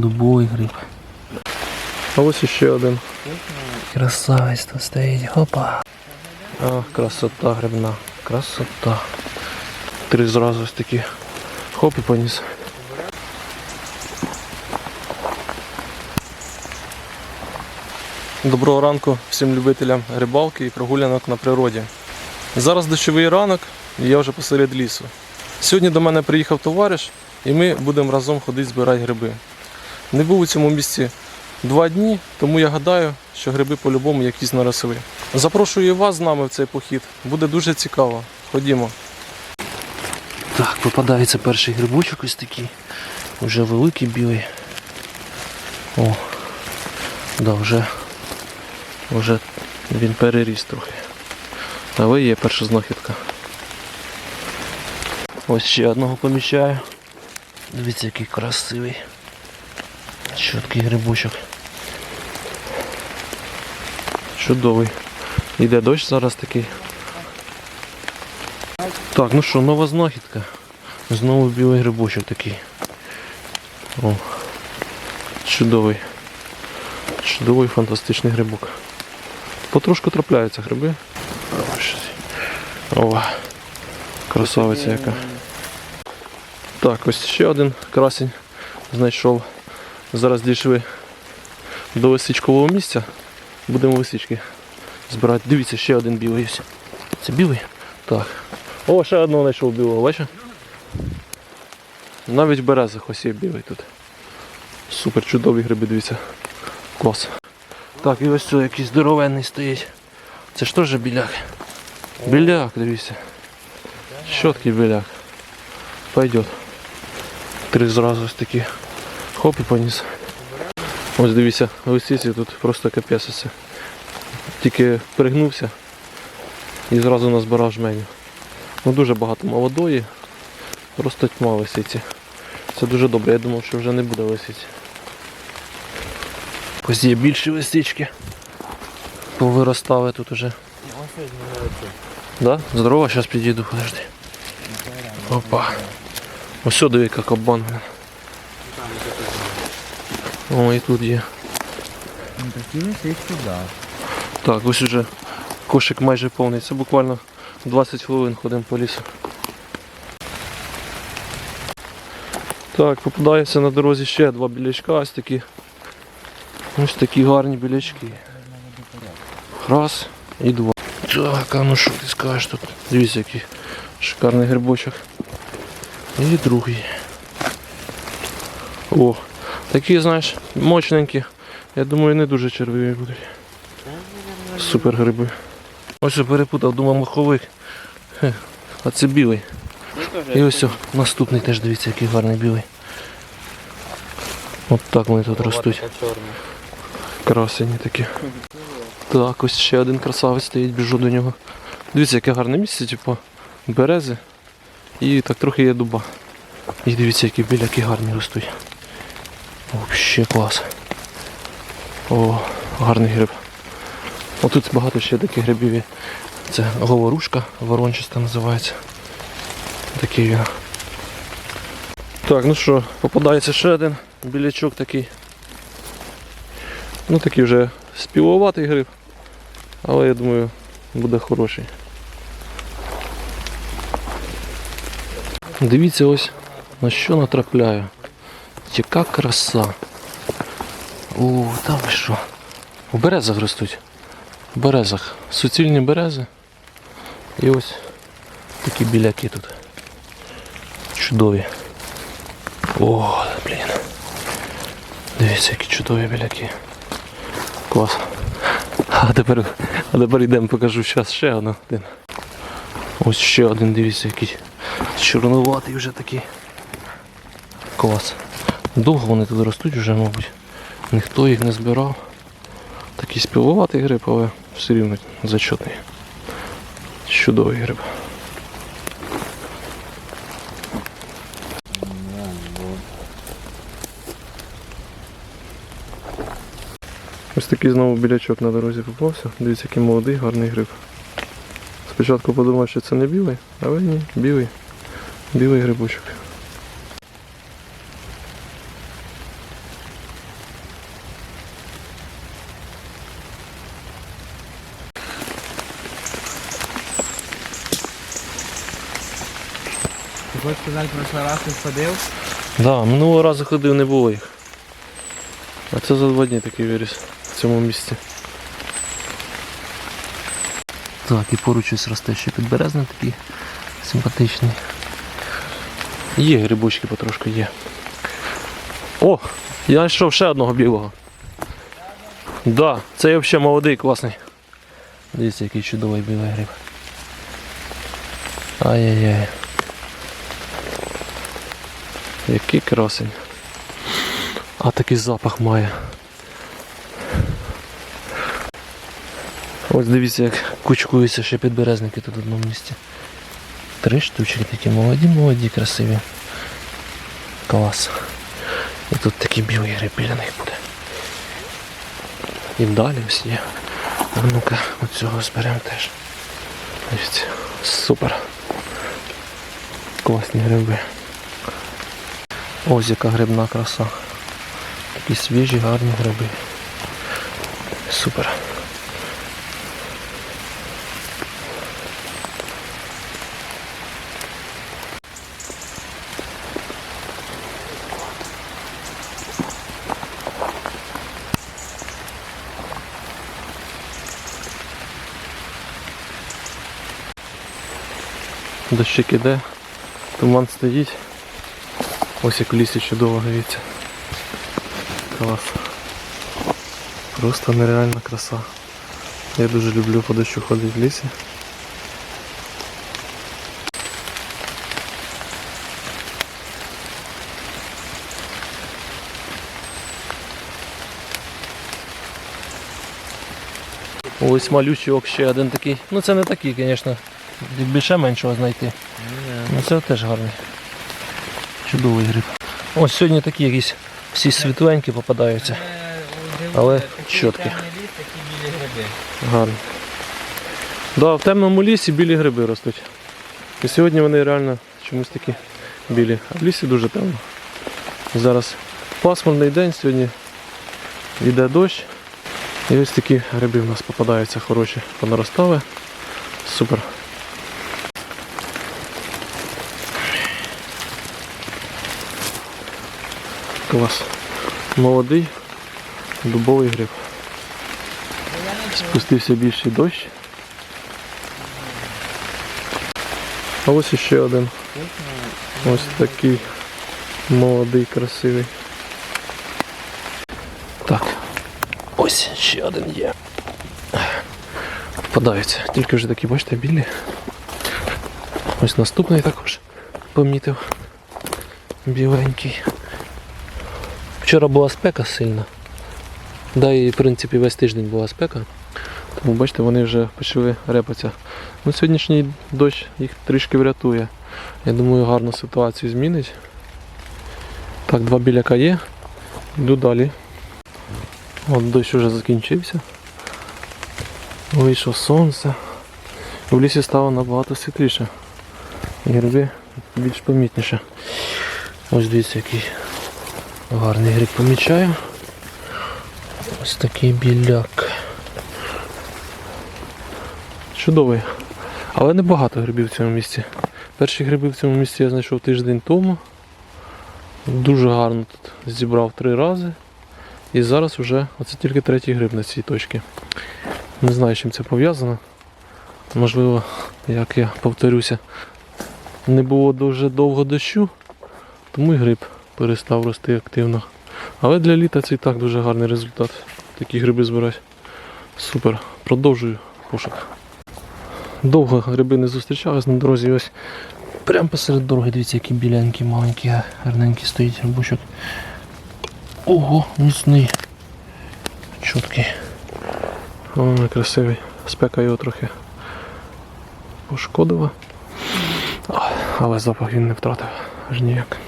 Дубовий гриб. А ось іще один. Красавець тут стоїть. Опа. А, красота грибна. Красота. Три зразу ось такі. Хоп і поніс. Доброго ранку всім любителям рибалки і прогулянок на природі. Зараз дощовий ранок, і я вже посеред лісу. Сьогодні до мене приїхав товариш, і ми будемо разом ходити збирати гриби. Не був у цьому місці два дні, тому я гадаю, що гриби по-любому якісь наросли. Запрошую вас з нами в цей похід. Буде дуже цікаво. Ходімо. Так, попадається перший грибочок ось такий. Вже великий білий. О, да, вже, вже він переріс трохи. Але є перша знахідка. Ось ще одного помічаю. Дивіться, який красивий. Чіткий грибочок. Чудовий. Йде дощ зараз такий. Так, ну що, нова знахідка. Знову білий грибочок такий. О, Чудовий. Чудовий фантастичний грибок. Потрошку трапляються гриби. О, красавиця яка. Так, ось ще один красень знайшов. Зараз дійшли до лисичкового місця. Будемо лисички збирати. Дивіться, ще один білий. ось. це білий? Так. О, ще одного знайшов білого, бачиш? Навіть березах ось є білий тут. Супер чудові гриби, дивіться. Клас. Так, і ось цей якийсь здоровенний стоїть. Це ж теж біляк. Біляк, дивіться. Щоткий біляк. Пойдет. Три зразу ось такі. Хоп і поніс. Ось дивіться, лисиці тут просто капець. Тільки пригнувся і зразу назбирав жменю. Ну дуже багато молодої, просто тьма лисиці. Це дуже добре, я думав, що вже не буде лисиці. Ось є більші лисички. Повиростали тут уже. Да? Здорово, зараз підійду, подожди. Опа. Ось сюди яка кабан. О, і тут є. Такі лисички, да. Так, ось уже кошик майже повний. Це буквально 20 хвилин ходимо по лісу. Так, попадається на дорозі ще два білячка, ось такі. Ось такі гарні білячки. Раз і два. Так, а ну що ти скажеш тут? Дивіться, який шикарний грибочок. І другий. О, такі, знаєш, мощненькі. Я думаю, не дуже червиві будуть. Супер гриби. Ось я перепутав, думав маховик. А це білий. І ось наступний теж дивіться, який гарний білий. От так вони тут ростуть. Красені такі. Так, ось ще один красавець стоїть, біжу до нього. Дивіться, яке гарне місце, типу, берези. І так трохи є дуба. І дивіться, які біляки гарні ростуть. Взагалі клас. О, гарний гриб. Отут багато ще таких грибів. Це говорушка, ворончаста називається. Такий він. Так, ну що, попадається ще один білячок такий. Ну такий вже співуватий гриб, але я думаю буде хороший. Дивіться ось на що натрапляю. Яка краса. О, там що? В березах ростуть. В березах. Суцільні берези. І ось такі біляки тут. Чудові. О, блін. Дивіться, які чудові біляки. Клас. А тепер, а тепер йдемо, покажу зараз ще один. Ось ще один, дивіться, який чорнуватий вже такий. Клас. Довго вони тут ростуть вже, мабуть. Ніхто їх не збирав. Такий співуватий гриб, але все рівно зачетний. Чудовий гриб. Ось такий знову білячок на дорозі попався. Дивіться, який молодий, гарний гриб. Спочатку подумав, що це не білий, але ні, білий. Білий грибочок. Хоч сказати, прошлий раз ти садив? Да, минулого разу ходив, не було їх. А це за два дні такий виріс в цьому місці. Так, і поруч ось росте ще підберезний такий симпатичний. Є грибочки потрошки є. О! Я знайшов ще одного білого. Да, це взагалі молодий, класний. Дивіться, який чудовий білий гриб. Ай-яй-яй. Який красень. А такий запах має. Ось дивіться, як кучкуються ще підберезники тут в одному місці. Три штучки такі молоді, молоді, красиві. Клас. І тут такий білий гриб біля них буде. І далі ось є. А ну-ка, оцього зберемо теж. Дивіться, супер. Класні гриби. Ось яка грибна краса. Такі свіжі, гарні гриби. Супер. Дощик іде, туман стоїть. Ось як в лісі чудово дивіться. Клас. Просто нереальна краса. Я дуже люблю по дощу ходити в лісі. Ось малючок ще один такий. Ну це не такий, звісно. Більше меншого знайти. Ну це теж гарний. Чудовий гриб. Ось сьогодні такі якісь всі світленькі попадаються. Але чіткі. Гарно. Да, в темному лісі білі гриби ростуть. І сьогодні вони реально чомусь такі білі. А в лісі дуже темно. Зараз пасмурний день, сьогодні йде дощ. І ось такі гриби в нас попадаються хороші, понаростали. Супер. Клас. Молодий дубовий гриб. Спустився більший дощ. А ось іще один. Ось такий молодий, красивий. Так. Ось ще один є. Впадаються. Тільки вже такі, бачите, білі. Ось наступний також помітив. Біленький. Вчора була спека сильна. Да, і в принципі весь тиждень була спека. Тому бачите, вони вже почали репатися. Ну, сьогоднішній дощ їх трішки врятує. Я думаю, гарну ситуацію змінить. Так, два біляка є. Йду далі. От дощ вже закінчився. Вийшло сонце. В лісі стало набагато світліше. І гриби більш помітніше. Ось дивіться, який гарний гриб помічаю. Ось такий біляк. Чудовий. Але небагато грибів в цьому місці. Перші гриби в цьому місці я знайшов тиждень тому. Дуже гарно тут зібрав три рази. І зараз вже оце тільки третій гриб на цій точці. Не знаю, з чим це пов'язано. Можливо, як я повторюся, не було дуже довго дощу, тому і гриб перестав рости активно. Але для літа це і так дуже гарний результат. Такі гриби збирати. Супер. Продовжую пошук. Довго гриби не зустрічались на дорозі. Ось прямо посеред дороги, дивіться, які біленькі, маленькі, гарненькі стоїть грибочок. Ого, міцний. Чіткий. О, красивий. Спека його трохи пошкодила. Але запах він не втратив аж ніяк.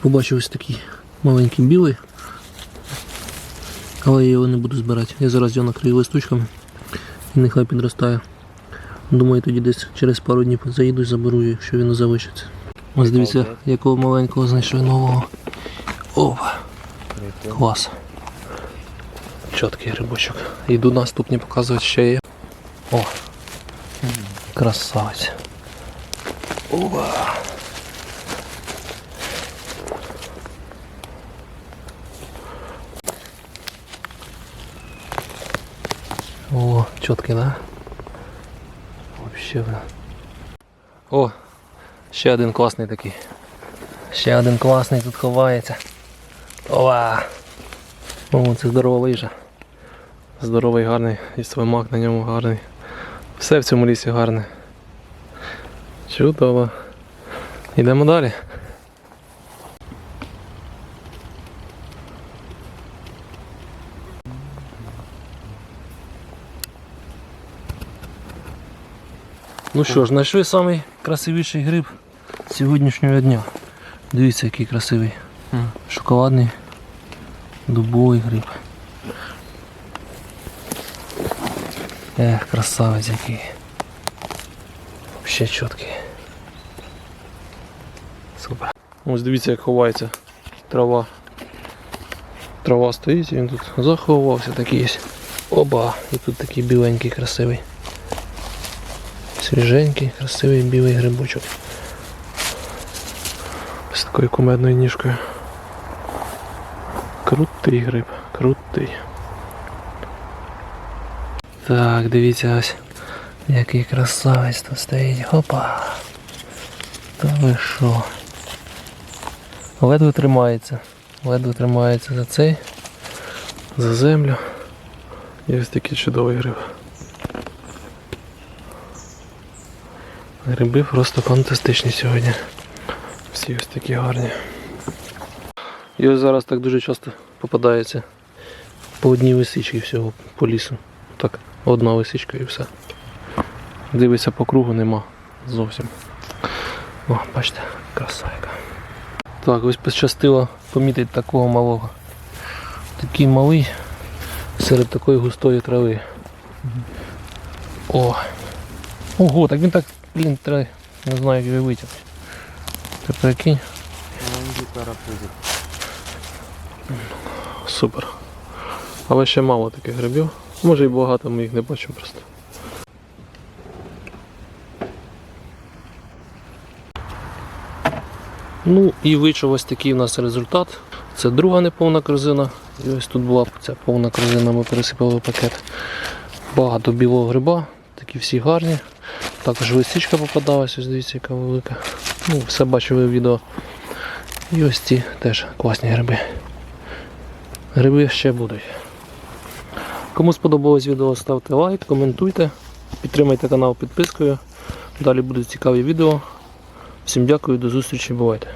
Побачив ось такий маленький білий. Але я його не буду збирати. Я зараз його накрию листочками і нехай підростає. Думаю, тоді десь через пару днів заїду і заберу, якщо він не залишиться. Ось дивіться, якого маленького знайшли нового. Опа. Клас. Чіткий грибочок. Йду наступні показувати ще є. О. Красавець. Опа. О, чіткий, да? Вообще, бля. О, ще один класний такий. Ще один класний тут ховається. Ова! О, це здорова лижа. Здоровий, гарний, і свимак на ньому гарний. Все в цьому лісі гарне. Чудово. Йдемо далі. Ну що ж, знайшли самий красивіший гриб сьогоднішнього дня. Дивіться, який красивий. Шоколадний дубовий гриб. Ех, красавець який. Ще чіткий. Супер. Ось дивіться, як ховається трава. Трава стоїть, він тут заховався такий є. Оба! І тут такий біленький, красивий. Свіженький, красивий білий грибочок. З такою кумедною ніжкою. Крутий гриб, крутий. Так, дивіться ось. Який красавець тут стоїть. Хопа. Та ви що? Ледве тримається. Ледве тримається за цей, за землю. І ось такий чудовий гриб. Гриби просто фантастичні сьогодні. Всі ось такі гарні. І ось зараз так дуже часто попадається по одній лисичці всього по лісу. Так, одна лисичка і все. Дивиться по кругу нема зовсім. О, бачите, краса яка. Так, ось пощастило помітити такого малого. Такий малий серед такої густої трави. О! Ого, так він так, блін, треба, не знаю, як його витягти. Ти прикинь? Супер. Але ще мало таких грибів. Може і багато, ми їх не бачимо просто. Ну і вийшов ось такий у нас результат. Це друга неповна корзина. І ось тут була ця повна корзина, ми пересипали пакет. Багато білого гриба, такі всі гарні. Також лисичка попадалась, ось дивіться, яка велика. Ну, все бачили в відео. І ось ці теж класні гриби. Гриби ще будуть. Кому сподобалось відео, ставте лайк, коментуйте, підтримайте канал підпискою. Далі будуть цікаві відео. Всім дякую, до зустрічі, бувайте.